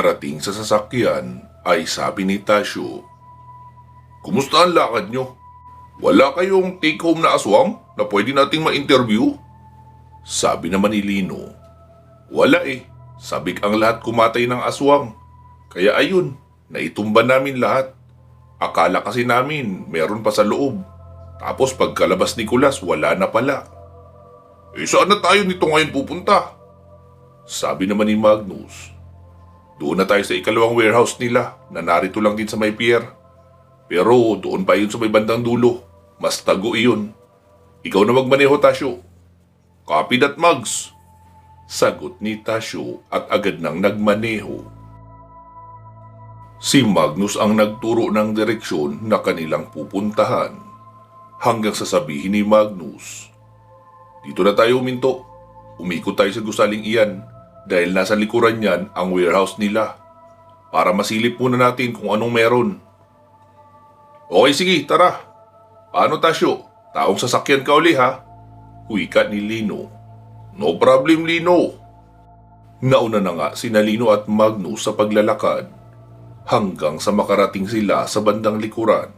Pagkarating sa sasakyan ay sabi ni Tasyo, Kumusta ang lakad nyo? Wala kayong take-home na aswang na pwede nating ma-interview? Sabi naman ni Lino, Wala eh. Sabik ang lahat kumatay ng aswang. Kaya ayun, naitumba namin lahat. Akala kasi namin meron pa sa loob. Tapos pagkalabas ni Kulas, wala na pala. Eh saan na tayo nito ngayon pupunta? Sabi naman ni Magnus. Doon na tayo sa ikalawang warehouse nila na narito lang din sa may pier. Pero doon pa yun sa may bandang dulo. Mas tago iyon. Ikaw na magmaneho, Tasyo. Copy that, Mugs. Sagot ni Tasyo at agad nang nagmaneho. Si Magnus ang nagturo ng direksyon na kanilang pupuntahan. Hanggang sasabihin ni Magnus, Dito na tayo uminto. Umikot tayo sa gusaling iyan dahil nasa likuran niyan ang warehouse nila. Para masilip muna natin kung anong meron. Okay, sige, tara. Paano, Tasyo? Taong sasakyan ka uli, ha? Wika ni Lino. No problem, Lino. Nauna na nga sina Lino at Magnus sa paglalakad hanggang sa makarating sila sa bandang likuran.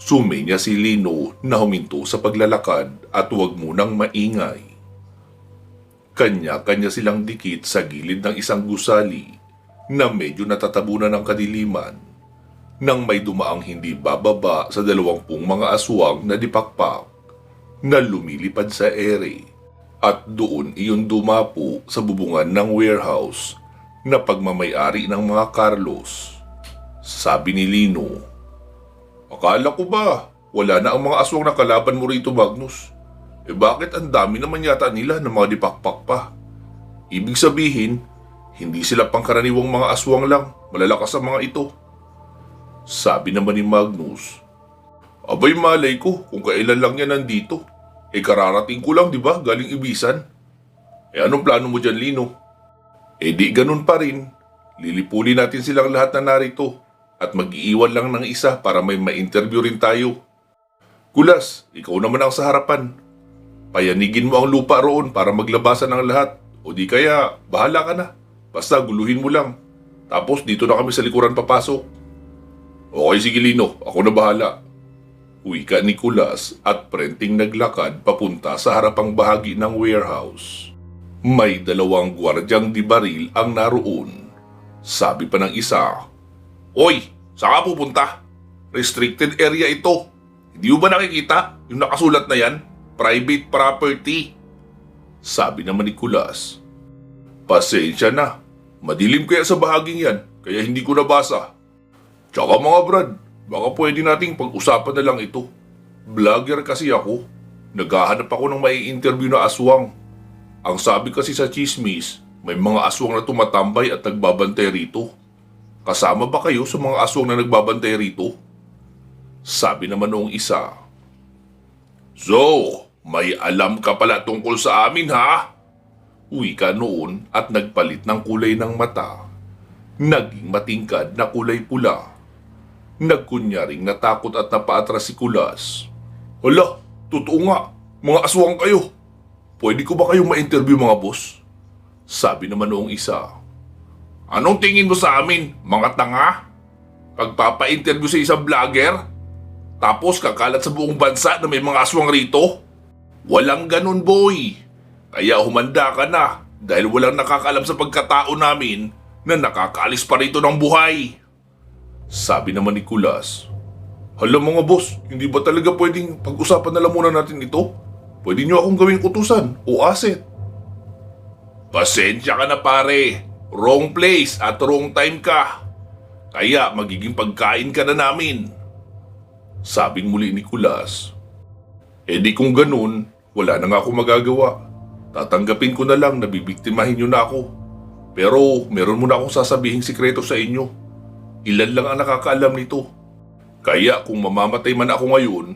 Sumenya si Lino na huminto sa paglalakad at huwag munang maingay. Kanya-kanya silang dikit sa gilid ng isang gusali na medyo natatabunan ng kadiliman nang may dumaang hindi bababa sa dalawampung mga aswang na dipakpak na lumilipad sa ere at doon iyon dumapo sa bubungan ng warehouse na pagmamayari ng mga Carlos. Sabi ni Lino, Akala ko ba, wala na ang mga aswang na kalaban mo rito Magnus? Eh bakit ang dami naman yata nila ng mga dipakpak pa? Ibig sabihin, hindi sila pangkaraniwang mga aswang lang, malalakas ang mga ito. Sabi naman ni Magnus, Abay malay ko kung kailan lang yan nandito. Eh kararating ko lang di ba galing ibisan? Eh anong plano mo dyan Lino? Eh di ganun pa rin. Lilipuli natin silang lahat na narito at mag-iiwan lang ng isa para may ma-interview rin tayo. Kulas, ikaw naman ang sa harapan. Payanigin mo ang lupa roon para maglabasan ang lahat. O di kaya, bahala ka na. Basta guluhin mo lang. Tapos dito na kami sa likuran papasok. Okay sige Lino, ako na bahala. Wika ni Kulas at prenting naglakad papunta sa harapang bahagi ng warehouse. May dalawang gwardyang di baril ang naroon. Sabi pa ng isa, Oy, saan ka pupunta? Restricted area ito. Hindi mo ba nakikita yung nakasulat na yan? Private property. Sabi naman ni Kulas, Pasensya na. Madilim kaya sa bahaging yan, kaya hindi ko nabasa. Tsaka mga brad, baka pwede nating pag-usapan na lang ito. Vlogger kasi ako. Naghahanap ako ng may interview na aswang. Ang sabi kasi sa chismis, may mga aswang na tumatambay at nagbabantay rito. Kasama ba kayo sa mga aswang na nagbabantay rito? Sabi naman noong isa. So, may alam ka pala tungkol sa amin ha? Uwi ka noon at nagpalit ng kulay ng mata. Naging matingkad na kulay pula. Nagkunyaring natakot at napaatras si Kulas. Hala, totoo nga. Mga aswang kayo. Pwede ko ba kayong ma-interview mga boss? Sabi naman noong isa. Anong tingin mo sa amin, mga tanga? Pagpapa-interview sa isang vlogger? Tapos kakalat sa buong bansa na may mga aswang rito? Walang ganun, boy. Kaya humanda ka na dahil walang nakakalam sa pagkatao namin na nakakaalis pa rito ng buhay. Sabi naman ni Kulas, Hala mga boss, hindi ba talaga pwedeng pag-usapan na lang muna natin ito? Pwede nyo akong gawing utusan o asset. Pasensya ka na pare. Wrong place at wrong time ka. Kaya magiging pagkain ka na namin. Sabing muli ni Kulas. Eh di kung ganun, wala na nga ako magagawa. Tatanggapin ko na lang na bibiktimahin nyo na ako. Pero meron muna akong sasabihing sikreto sa inyo. Ilan lang ang nakakaalam nito. Kaya kung mamamatay man ako ngayon,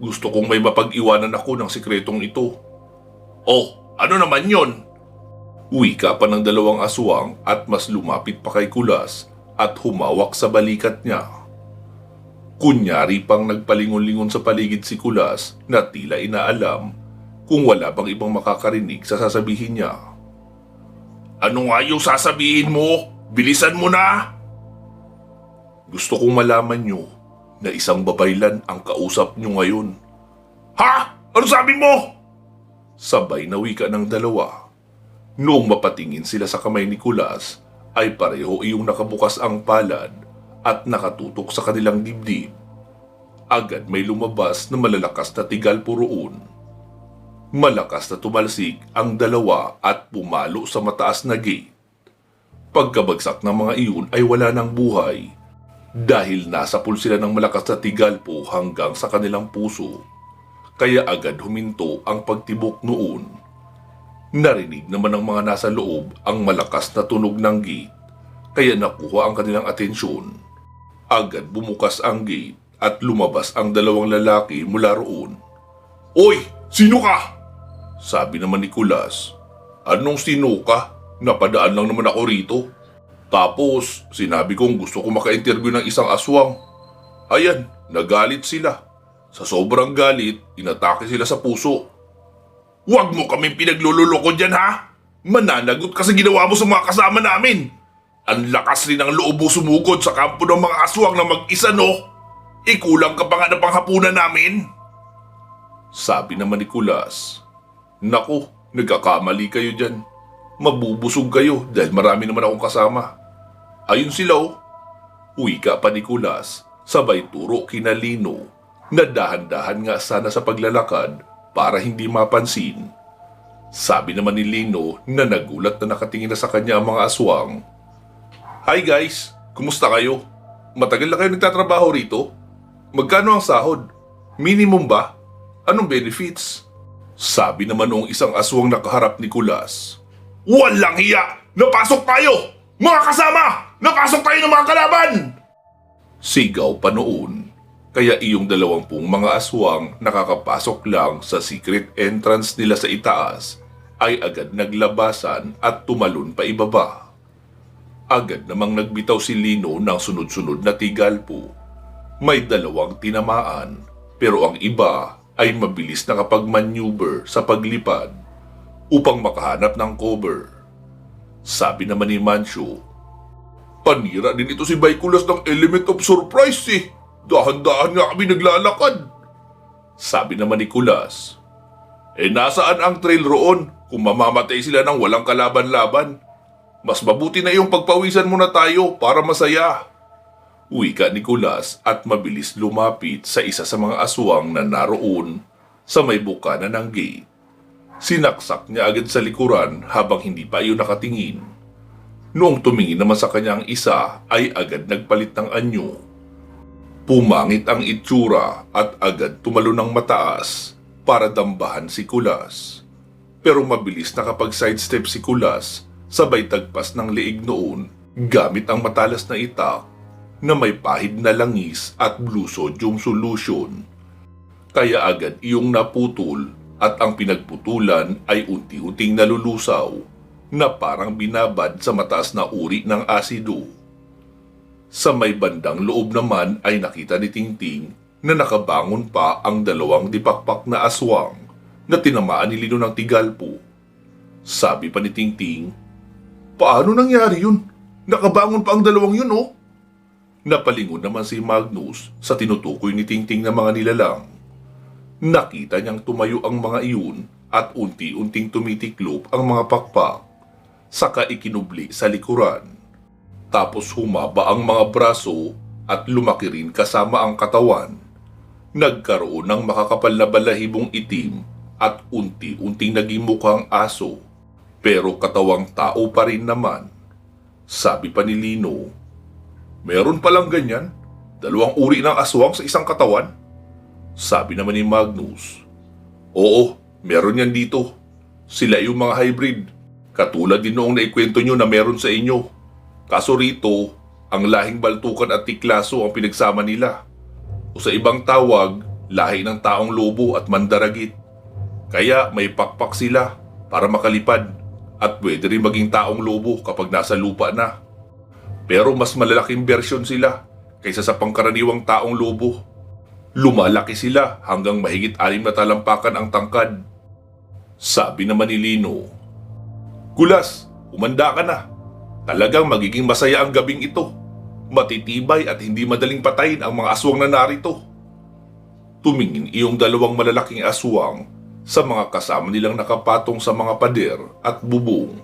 gusto kong may mapag-iwanan ako ng sikretong ito. Oh, ano naman yon? Wika pa ng dalawang aswang at mas lumapit pa kay Kulas at humawak sa balikat niya. Kunyari pang nagpalingon-lingon sa paligid si Kulas na tila inaalam kung wala bang ibang makakarinig sa sasabihin niya. Ano nga yung sasabihin mo? Bilisan mo na! Gusto kong malaman nyo na isang babaylan ang kausap nyo ngayon. Ha? Ano sabi mo? Sabay na wika ng dalawa. Noong mapatingin sila sa kamay ni Kulas, ay pareho iyong nakabukas ang palad at nakatutok sa kanilang dibdib. Agad may lumabas na malalakas na tigal puroon. Malakas na tumalsik ang dalawa at pumalo sa mataas na gate. Pagkabagsak ng mga iyon ay wala ng buhay dahil nasa pool sila ng malakas na tigal po hanggang sa kanilang puso. Kaya agad huminto ang pagtibok noon. Narinig naman ng mga nasa loob ang malakas na tunog ng gate, kaya nakuha ang kanilang atensyon. Agad bumukas ang gate at lumabas ang dalawang lalaki mula roon. Oy! Sino ka? Sabi naman ni Kulas. Anong sino ka? Napadaan lang naman ako rito. Tapos, sinabi kong gusto ko maka-interview ng isang aswang. Ayan, nagalit sila. Sa sobrang galit, inatake sila sa puso. Huwag mo kaming pinaglululoko dyan ha! Mananagot ka sa ginawa mo sa mga kasama namin! Ang lakas rin ng loob mo sumugod sa kampo ng mga aswang na mag-isa no! Ikulang ka pa nga na panghapunan namin! Sabi naman ni Kulas, Naku, nagkakamali kayo dyan. Mabubusog kayo dahil marami naman akong kasama. Ayun sila oh. Wika pa ni Kulas, sabay turo kina Lino na dahan-dahan nga sana sa paglalakad para hindi mapansin. Sabi naman ni Lino na nagulat na nakatingin na sa kanya ang mga aswang. Hi guys, kumusta kayo? Matagal na kayo nagtatrabaho rito? Magkano ang sahod? Minimum ba? Anong benefits? Sabi naman noong isang aswang nakaharap ni Kulas. Walang hiya! Napasok tayo! Mga kasama! Napasok tayo ng mga kalaban! Sigaw pa noon. Kaya iyong dalawampung mga aswang nakakapasok lang sa secret entrance nila sa itaas ay agad naglabasan at tumalon pa ibaba. Agad namang nagbitaw si Lino ng sunod-sunod na tigalpo. May dalawang tinamaan pero ang iba ay mabilis nakapag-maneuver sa paglipad upang makahanap ng cover. Sabi naman ni Mancho, Panira din ito si Baikulas ng element of surprise eh. Dahan-dahan nga kami naglalakad. Sabi naman ni Kulas, Eh nasaan ang trail roon kung mamamatay sila ng walang kalaban-laban? Mas mabuti na yung pagpawisan muna tayo para masaya. Wika ni Kulas at mabilis lumapit sa isa sa mga aswang na naroon sa may bukana ng gate. Sinaksak niya agad sa likuran habang hindi pa iyon nakatingin. Noong tumingin naman sa kanyang isa ay agad nagpalit ng anyo. Pumangit ang itsura at agad tumalo ng mataas para dambahan si Kulas. Pero mabilis nakapag-sidestep si Kulas sabay tagpas ng leeg noon gamit ang matalas na itak na may pahid na langis at blue sodium solution. Kaya agad iyong naputol at ang pinagputulan ay unti-unting nalulusaw na parang binabad sa mataas na uri ng asido. Sa may bandang loob naman ay nakita ni Tingting na nakabangon pa ang dalawang dipakpak na aswang na tinamaan ni Lino ng tigalpo. Sabi pa ni Tingting, Paano nangyari yun? Nakabangon pa ang dalawang yun, oh. Napalingon naman si Magnus sa tinutukoy ni Tingting na mga nilalang. Nakita niyang tumayo ang mga iyon at unti-unting tumitiklop ang mga pakpak. Saka ikinubli sa likuran. Tapos humaba ang mga braso at lumaki rin kasama ang katawan. Nagkaroon ng makakapal na balahibong itim at unti-unting naging mukhang aso. Pero katawang tao pa rin naman. Sabi pa ni Lino, Meron palang ganyan? Dalawang uri ng aswang sa isang katawan? Sabi naman ni Magnus, Oo, meron yan dito. Sila yung mga hybrid. Katulad din noong naikwento nyo na meron sa inyo. Kaso rito, ang lahing baltukan at tiklaso ang pinagsama nila. O sa ibang tawag, lahi ng taong lobo at mandaragit. Kaya may pakpak sila para makalipad at pwede rin maging taong lobo kapag nasa lupa na. Pero mas malalaking bersyon sila kaysa sa pangkaraniwang taong lobo. Lumalaki sila hanggang mahigit anim na talampakan ang tangkad. Sabi naman ni Lino, Kulas, umanda ka na. Talagang magiging masaya ang gabing ito. Matitibay at hindi madaling patayin ang mga aswang na narito. Tumingin iyong dalawang malalaking aswang sa mga kasama nilang nakapatong sa mga pader at bubong.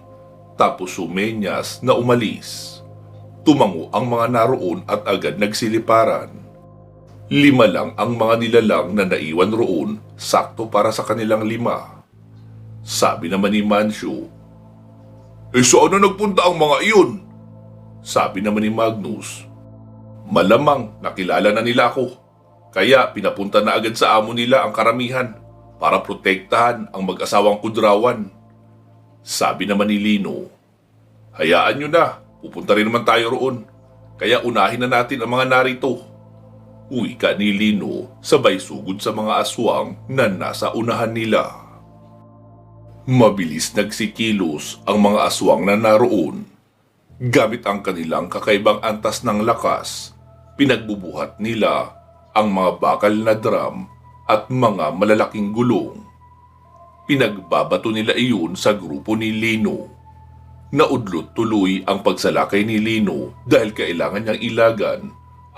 Tapos sumenyas na umalis. Tumango ang mga naroon at agad nagsiliparan. Lima lang ang mga nilalang na naiwan roon, sakto para sa kanilang lima. Sabi naman ni Manchu, Eh saan na nagpunta ang mga iyon? Sabi naman ni Magnus, Malamang nakilala na nila ako. Kaya pinapunta na agad sa amo nila ang karamihan para protektahan ang mag-asawang kudrawan. Sabi naman ni Lino, Hayaan nyo na, pupunta rin naman tayo roon. Kaya unahin na natin ang mga narito. Uwi ka ni Lino sabay sugod sa mga aswang na nasa unahan nila. Mabilis nagsikilos ang mga aswang na naroon. Gamit ang kanilang kakaibang antas ng lakas, pinagbubuhat nila ang mga bakal na drum at mga malalaking gulong. Pinagbabato nila iyon sa grupo ni Lino. Naudlot tuloy ang pagsalakay ni Lino dahil kailangan niyang ilagan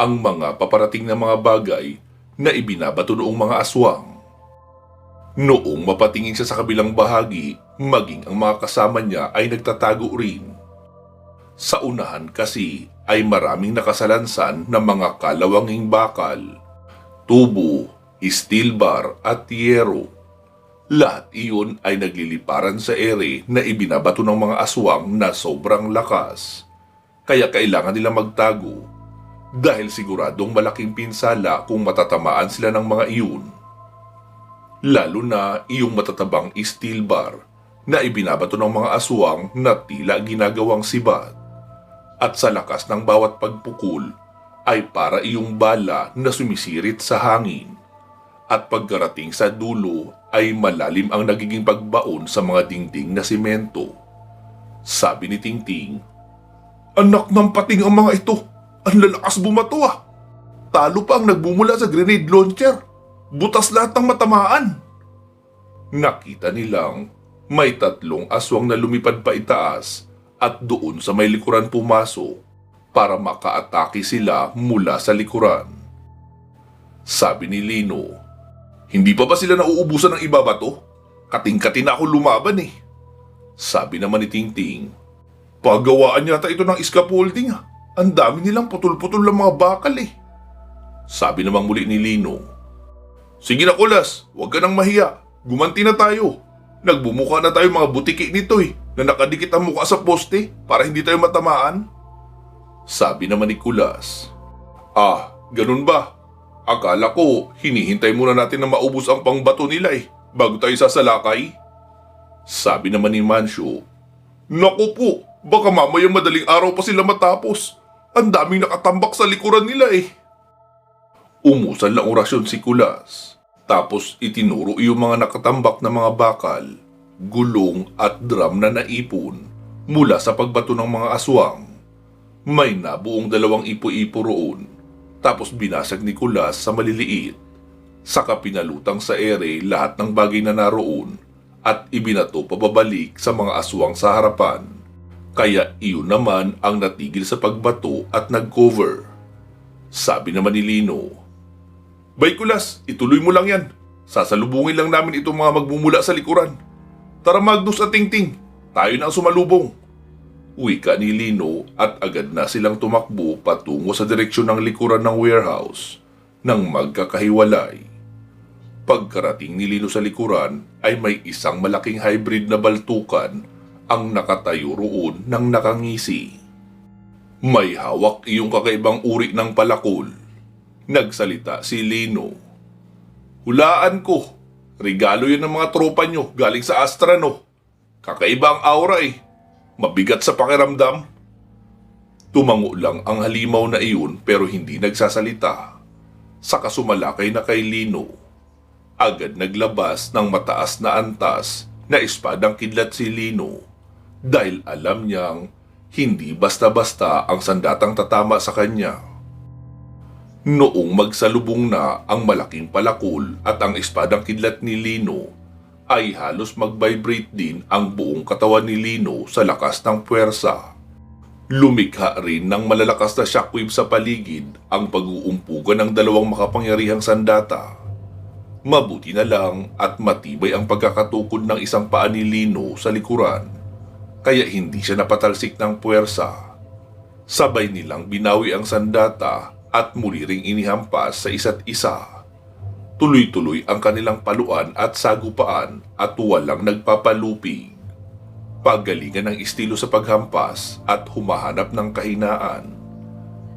ang mga paparating na mga bagay na ibinabato noong mga aswang. Noong mapatingin siya sa kabilang bahagi, maging ang mga kasama niya ay nagtatago rin. Sa unahan kasi ay maraming nakasalansan ng mga kalawanging bakal, tubo, steel bar at yero. Lahat iyon ay nagliliparan sa ere na ibinabato ng mga aswang na sobrang lakas. Kaya kailangan nila magtago dahil siguradong malaking pinsala kung matatamaan sila ng mga iyon. Lalo na iyong matatabang steel bar na ibinabato ng mga aswang na tila ginagawang sibat. At sa lakas ng bawat pagpukul ay para iyong bala na sumisirit sa hangin. At pagkarating sa dulo ay malalim ang nagiging pagbaon sa mga dingding na simento. Sabi ni Tingting, Anak ng pating ang mga ito! Ang lalakas bumato ah! Talo pa ang nagbumula sa grenade launcher. Butas lahat ng matamaan. Nakita nilang may tatlong aswang na lumipad pa itaas at doon sa may likuran pumasok para makaatake sila mula sa likuran. Sabi ni Lino, Hindi pa ba sila nauubusan ng iba ba to? Kating-kating na ako lumaban eh. Sabi naman ni Tingting, Pagawaan yata ito ng scaffolding ah. Ang dami nilang putol-putol ng mga bakal eh. Sabi namang muli ni Lino, Sige na kulas, huwag ka nang mahiya. Gumanti na tayo. Nagbumuka na tayo mga butiki nito eh, na nakadikit ang mukha sa poste para hindi tayo matamaan. Sabi naman ni Kulas, Ah, ganun ba? Akala ko, hinihintay muna natin na maubos ang pangbato nila eh, bago tayo sasalakay. Sabi naman ni Mancho, Naku po, baka mamaya madaling araw pa sila matapos. Ang daming nakatambak sa likuran nila eh. Umusan lang orasyon si Kulas. Tapos itinuro yung mga nakatambak na mga bakal, gulong at drum na naipon mula sa pagbato ng mga aswang. May nabuong dalawang ipo-ipo roon. Tapos binasag ni Kulas sa maliliit. Saka pinalutang sa ere lahat ng bagay na naroon at ibinato pababalik sa mga aswang sa harapan. Kaya iyon naman ang natigil sa pagbato at nag-cover. Sabi naman ni Lino, Bay Kulas, ituloy mo lang yan. Sasalubungin lang namin itong mga magmumula sa likuran. Tara Magnus at Tingting, tayo na ang sumalubong. Wika ni Lino at agad na silang tumakbo patungo sa direksyon ng likuran ng warehouse nang magkakahiwalay. Pagkarating ni Lino sa likuran ay may isang malaking hybrid na baltukan ang nakatayo roon ng nakangisi. May hawak iyong kakaibang uri ng palakol. Nagsalita si Lino. Hulaan ko. Regalo yan ng mga tropa nyo galing sa Astra no. Kakaiba ang aura eh. Mabigat sa pakiramdam. Tumango lang ang halimaw na iyon pero hindi nagsasalita. Saka sumalakay na kay Lino. Agad naglabas ng mataas na antas na espadang kidlat si Lino dahil alam niyang hindi basta-basta ang sandatang tatama sa kanya. Noong magsalubong na ang malaking palakol at ang espadang kidlat ni Lino, ay halos mag-vibrate din ang buong katawan ni Lino sa lakas ng puwersa. Lumikha rin ng malalakas na shockwave sa paligid ang pag-uumpugan ng dalawang makapangyarihang sandata. Mabuti na lang at matibay ang pagkakatukod ng isang paa ni Lino sa likuran, kaya hindi siya napatalsik ng puwersa. Sabay nilang binawi ang sandata at muli ring inihampas sa isa't isa. Tuloy-tuloy ang kanilang paluan at sagupaan at walang nagpapalupig. Paggalingan ng estilo sa paghampas at humahanap ng kahinaan.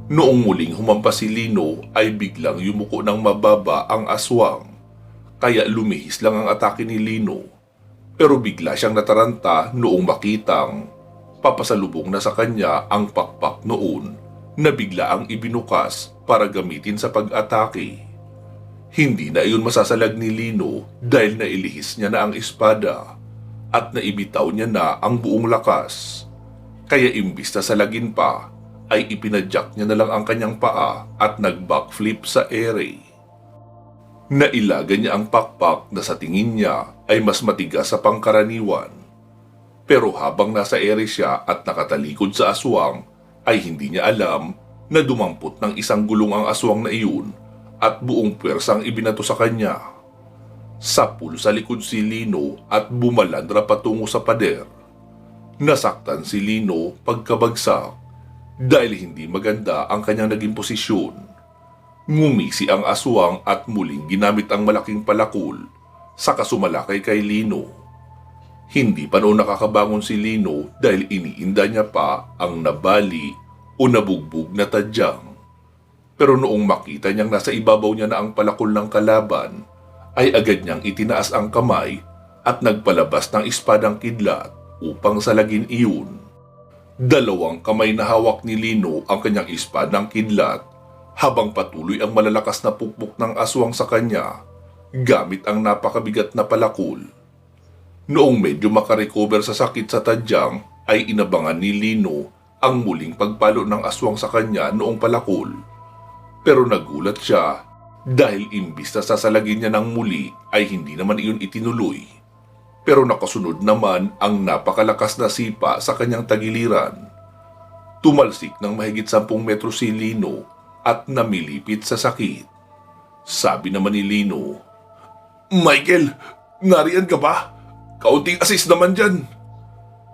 Noong muling humampas si Lino ay biglang yumuko ng mababa ang aswang. Kaya lumihis lang ang atake ni Lino. Pero bigla siyang nataranta noong makitang papasalubong na sa kanya ang pakpak noon na bigla ang ibinukas para gamitin sa pag-atake. Hindi na iyon masasalag ni Lino dahil nailihis niya na ang espada at naibitaw niya na ang buong lakas. Kaya imbis na salagin pa, ay ipinadyak niya na lang ang kanyang paa at nag-backflip sa ere. Nailaga niya ang pakpak na sa tingin niya ay mas matigas sa pangkaraniwan. Pero habang nasa ere siya at nakatalikod sa aswang, ay hindi niya alam na dumampot ng isang gulong ang aswang na iyon at buong pwersang ibinato sa kanya. Sapul sa likod si Lino at bumalandra patungo sa pader. Nasaktan si Lino pagkabagsak dahil hindi maganda ang kanyang naging posisyon. Ngumisi ang aswang at muling ginamit ang malaking palakol sa kasumalakay kay Lino. Hindi pa noon nakakabangon si Lino dahil iniinda niya pa ang nabali o nabugbog na tadyang. Pero noong makita niyang nasa ibabaw niya na ang palakol ng kalaban, ay agad niyang itinaas ang kamay at nagpalabas ng espadang kidlat upang salagin iyon. Dalawang kamay na hawak ni Lino ang kanyang espadang kidlat habang patuloy ang malalakas na pukpok ng aswang sa kanya gamit ang napakabigat na palakol. Noong medyo makarecover sa sakit sa tadyang ay inabangan ni Lino ang muling pagpalo ng aswang sa kanya noong palakol. Pero nagulat siya dahil imbis na sasalagin niya ng muli ay hindi naman iyon itinuloy. Pero nakasunod naman ang napakalakas na sipa sa kanyang tagiliran. Tumalsik ng mahigit 10 metro si Lino at namilipit sa sakit. Sabi naman ni Lino, Michael, nariyan ka ba? Kaunting assist naman dyan.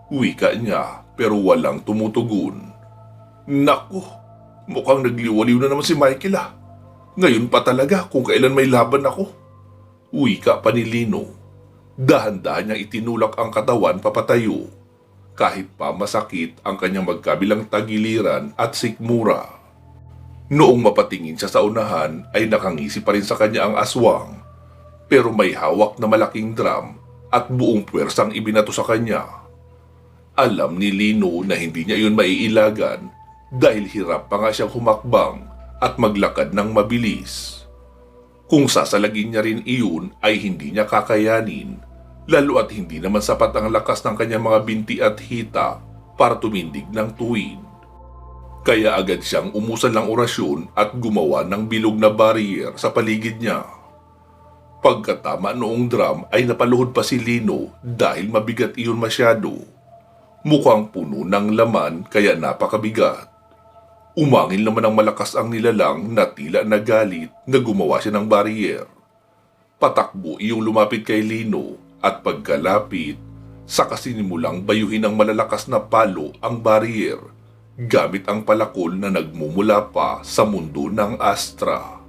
Wika niya pero walang tumutugon. Naku, mukhang nagliwaliw na naman si Michael ah. Ngayon pa talaga kung kailan may laban ako. Wika pa ni Lino. Dahan-dahan niyang itinulak ang katawan papatayo. Kahit pa masakit ang kanyang magkabilang tagiliran at sikmura. Noong mapatingin siya sa unahan ay nakangisi pa rin sa kanya ang aswang. Pero may hawak na malaking drum at buong puwersang ibinato sa kanya. Alam ni Lino na hindi niya iyon maiilagan dahil hirap pa nga siyang humakbang at maglakad ng mabilis. Kung sasalagin niya rin iyon ay hindi niya kakayanin, lalo at hindi naman sapat ang lakas ng kanyang mga binti at hita para tumindig ng tuwid. Kaya agad siyang umusan ng orasyon at gumawa ng bilog na barrier sa paligid niya. Pagkatama noong drum ay napaluhod pa si Lino dahil mabigat iyon masyado. Mukhang puno ng laman kaya napakabigat. Umangin naman ang malakas ang nilalang na tila nagalit na gumawa siya ng barrier. Patakbo iyong lumapit kay Lino at pagkalapit, saka sinimulang bayuhin ng malalakas na palo ang barrier gamit ang palakol na nagmumula pa sa mundo ng Astra.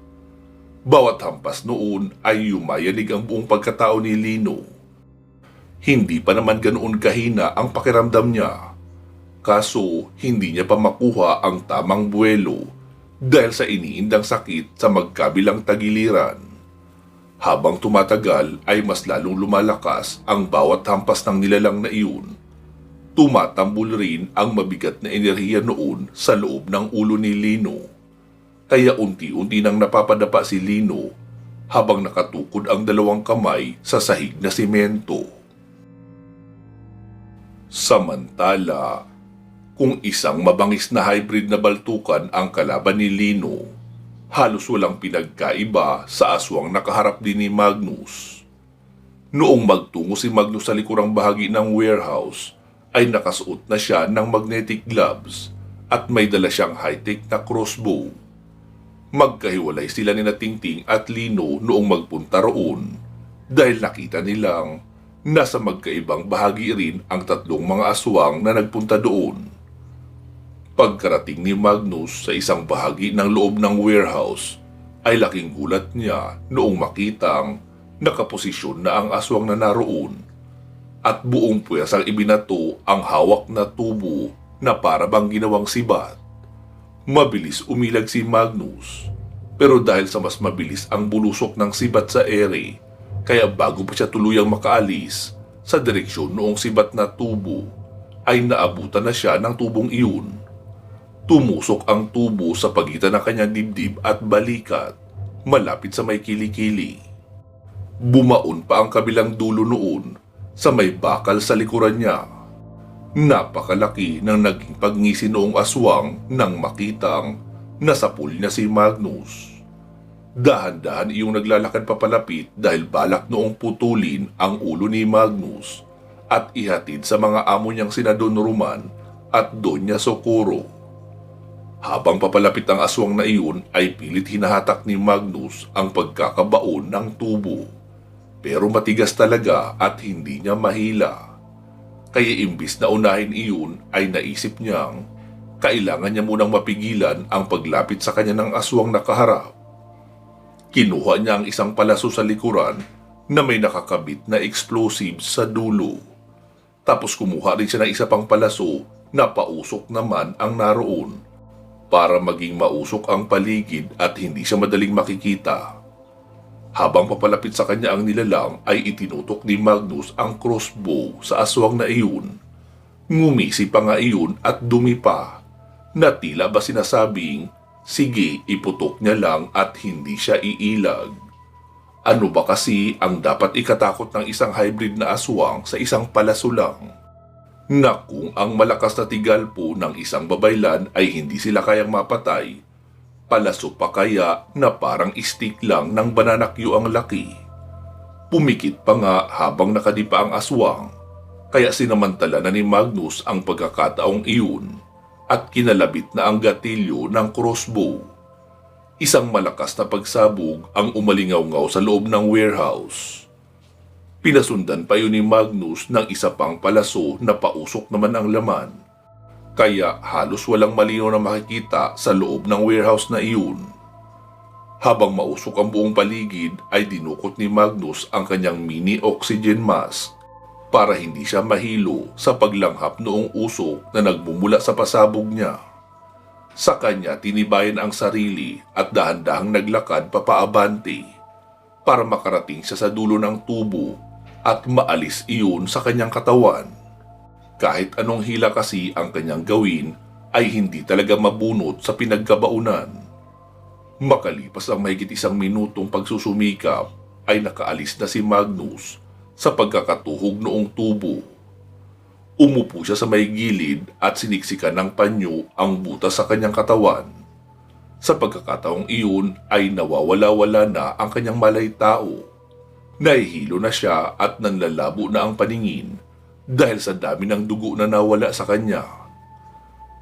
Bawat hampas noon ay yumayanig ang buong pagkatao ni Lino. Hindi pa naman ganoon kahina ang pakiramdam niya. Kaso hindi niya pa makuha ang tamang buwelo dahil sa iniindang sakit sa magkabilang tagiliran. Habang tumatagal ay mas lalong lumalakas ang bawat hampas ng nilalang na iyon. Tumatambol rin ang mabigat na enerhiya noon sa loob ng ulo ni Lino. Kaya unti-unti nang napapadapa si Lino habang nakatukod ang dalawang kamay sa sahig na simento. Samantala, kung isang mabangis na hybrid na baltukan ang kalaban ni Lino, halos walang pinagkaiba sa aswang nakaharap din ni Magnus. Noong magtungo si Magnus sa likurang bahagi ng warehouse, ay nakasuot na siya ng magnetic gloves at may dala siyang high-tech na crossbow. Magkahiwalay sila ni na Tingting at Lino noong magpunta roon dahil nakita nilang nasa magkaibang bahagi rin ang tatlong mga aswang na nagpunta doon. Pagkarating ni Magnus sa isang bahagi ng loob ng warehouse, ay laking gulat niya noong makitang nakaposisyon na ang aswang na naroon at buong puwes ang ibinato ang hawak na tubo na para bang ginawang sibat. Mabilis umilag si Magnus, pero dahil sa mas mabilis ang bulusok ng sibat sa ere, kaya bago pa siya tuluyang makaalis sa direksyon noong sibat na tubo, ay naabutan na siya ng tubong iyon. Tumusok ang tubo sa pagitan ng kanyang dibdib at balikat, malapit sa may kilikili. Bumaon pa ang kabilang dulo noon sa may bakal sa likuran niya. Napakalaki ng naging pagngisi noong aswang nang makitang nasa pool niya si Magnus. Dahan-dahan iyong naglalakad papalapit dahil balak noong putulin ang ulo ni Magnus at ihatid sa mga amo niyang sina Don Roman at Doña Socorro. Habang papalapit ang aswang na iyon ay pilit hinahatak ni Magnus ang pagkakabaon ng tubo. Pero matigas talaga at hindi niya mahila. Kaya imbis na unahin iyon ay naisip niyang kailangan niya munang mapigilan ang paglapit sa kanya ng aswang na kaharap. Kinuha niya ang isang palaso sa likuran na may nakakabit na explosives sa dulo. Tapos kumuha rin siya ng isa pang palaso na pausok naman ang naroon para maging mausok ang paligid at hindi siya madaling makikita. Habang papalapit sa kanya ang nilalang ay itinutok ni Magnus ang crossbow sa aswang na iyon. Ngumisi pa nga iyon at dumi pa na tila ba sinasabing, sige iputok niya lang at hindi siya iilag. Ano ba kasi ang dapat ikatakot ng isang hybrid na aswang sa isang palaso lang? Na kung ang malakas na tigal po ng isang babaylan ay hindi sila kayang mapatay, palaso pa kaya na parang stick lang ng bananakyo ang laki. Pumikit pa nga habang nakadipa ang aswang, kaya sinamantala na ni Magnus ang pagkakataong iyon at kinalabit na ang gatilyo ng crossbow. Isang malakas na pagsabog ang umalingaw-ngaw sa loob ng warehouse. Pinasundan pa yun ni Magnus ng isa pang palaso na pausok naman ang laman. Kaya halos walang malinaw na makikita sa loob ng warehouse na iyon. Habang mausok ang buong paligid ay dinukot ni Magnus ang kanyang mini oxygen mask para hindi siya mahilo sa paglanghap noong usok na nagmumula sa pasabog niya. Sa kanya tinibayan ang sarili at dahan-dahang naglakad papaabante para makarating siya sa dulo ng tubo at maalis iyon sa kanyang katawan. Kahit anong hila kasi ang kanyang gawin ay hindi talaga mabunot sa pinagkabaunan. Makalipas ang mahigit isang minutong pagsusumikap ay nakaalis na si Magnus sa pagkakatuhog noong tubo. Umupo siya sa may gilid at siniksikan ng panyo ang butas sa kanyang katawan. Sa pagkakataong iyon ay nawawala-wala na ang kanyang malay tao. Nahihilo na siya at nanlalabo na ang paningin dahil sa dami ng dugo na nawala sa kanya.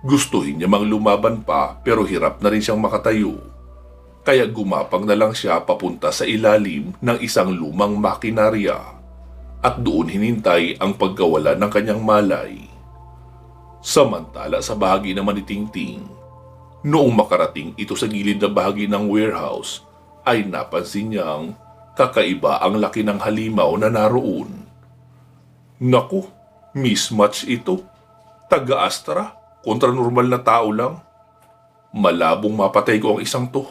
Gustuhin niya mang lumaban pa pero hirap na rin siyang makatayo. Kaya gumapang na lang siya papunta sa ilalim ng isang lumang makinarya at doon hinintay ang pagkawala ng kanyang malay. Samantala sa bahagi naman ni Tingting, noong makarating ito sa gilid na bahagi ng warehouse, ay napansin niyang kakaiba ang laki ng halimaw na naroon. Naku, mismatch ito. Taga-astra kontra normal na tao lang. Malabong mapatay ko ang isang to.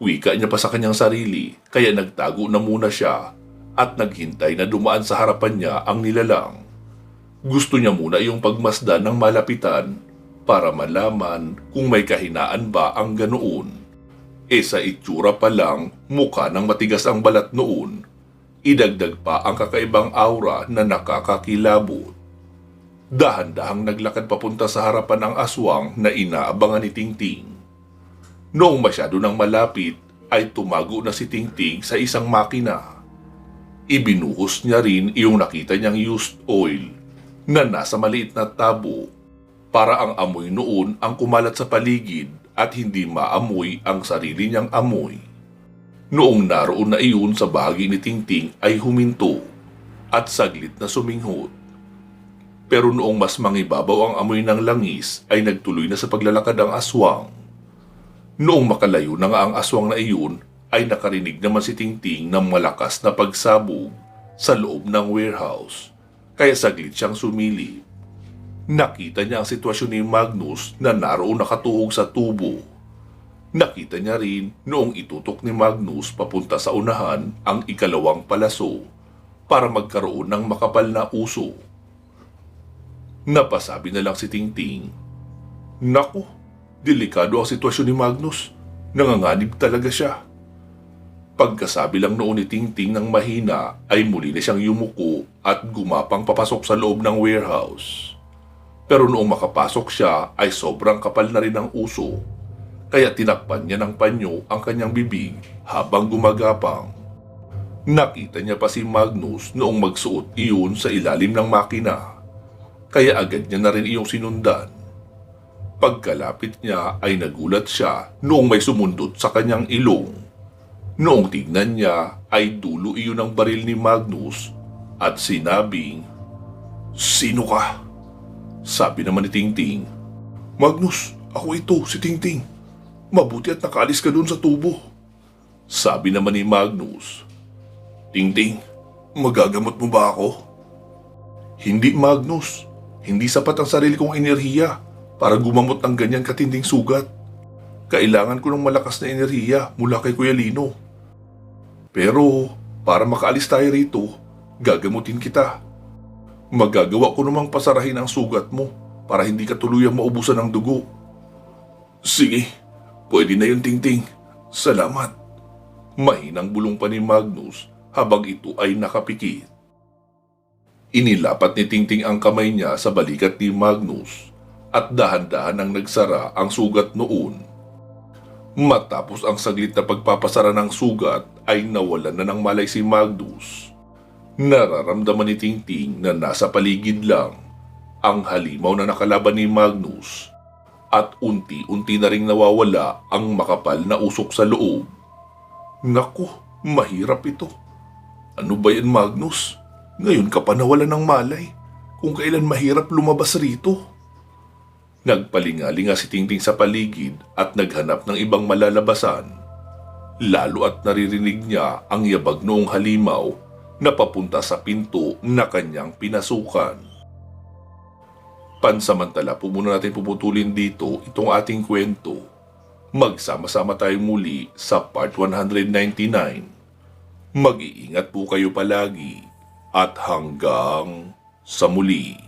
Wika niya pa sa kanyang sarili, kaya nagtago na muna siya at naghintay na dumaan sa harapan niya ang nilalang. Gusto niya muna yung pagmasdan ng malapitan para malaman kung may kahinaan ba ang ganoon. E sa itsura pa lang, mukha ng matigas ang balat noon. Idagdag pa ang kakaibang aura na nakakakilabot. Dahan-dahang naglakad papunta sa harapan ng aswang na inaabangan ni Tingting. Noong masyado nang malapit, ay tumago na si Tingting sa isang makina. Ibinuhos niya rin iyong nakita niyang used oil na nasa maliit na tabo para ang amoy noon ang kumalat sa paligid at hindi maamoy ang sarili niyang amoy. Noong naroon na iyon sa bahagi ni Tingting ay huminto at saglit na suminghot. Pero noong mas mangibabaw ang amoy ng langis ay nagtuloy na sa paglalakad ang aswang. Noong makalayo na nga ang aswang na iyon ay nakarinig naman si Tingting ng malakas na pagsabog sa loob ng warehouse kaya saglit siyang sumilip. Nakita niya ang sitwasyon ni Magnus na naroon nakatuhog sa tubo. Nakita niya rin noong itutok ni Magnus papunta sa unahan ang ikalawang palaso para magkaroon ng makapal na uso. Napasabi na lang si Tingting, Naku, delikado ang sitwasyon ni Magnus. Nanganganib talaga siya. Pagkasabi lang noon ni Tingting ng mahina ay muli na siyang yumuko at gumapang papasok sa loob ng warehouse. Pero noong makapasok siya ay sobrang kapal na rin ang uso. Kaya tinakpan niya ng panyo ang kanyang bibig habang gumagapang. Nakita niya pa si Magnus noong magsuot iyon sa ilalim ng makina. Kaya agad niya na rin iyong sinundan. Pagkalapit niya ay nagulat siya noong may sumundot sa kanyang ilong. Noong tignan niya ay dulo iyon ng baril ni Magnus at sinabing, Sino ka? Sabi naman ni Tingting, Magnus, ako ito, si Tingting. Mabuti at nakaalis ka doon sa tubo. Sabi naman ni Magnus, Tingting, magagamot mo ba ako? Hindi Magnus, hindi sapat ang sarili kong enerhiya para gumamot ng ganyan katinding sugat. Kailangan ko ng malakas na enerhiya mula kay Kuya Lino. Pero para makaalis tayo rito, gagamutin kita. Magagawa ko namang pasarahin ang sugat mo para hindi ka tuluyang maubusan ng dugo. Sige, pwede na yun tingting. Salamat. Mahinang bulong pa ni Magnus habang ito ay nakapikit. Inilapat ni Tingting ang kamay niya sa balikat ni Magnus at dahan-dahan ang nagsara ang sugat noon. Matapos ang saglit na pagpapasara ng sugat ay nawalan na ng malay si Magnus. Nararamdaman ni Tingting na nasa paligid lang ang halimaw na nakalaban ni Magnus at unti-unti na ring nawawala ang makapal na usok sa loob. Naku, mahirap ito. Ano ba yan Magnus? Ngayon ka pa nawalan ng malay kung kailan mahirap lumabas rito. Nagpalingalinga si Tingting sa paligid at naghanap ng ibang malalabasan. Lalo at naririnig niya ang yabag noong halimaw na papunta sa pinto na kanyang pinasukan. Pansamantala po muna natin puputulin dito itong ating kwento. Magsama-sama tayo muli sa part 199. Mag-iingat po kayo palagi at hanggang sa muli.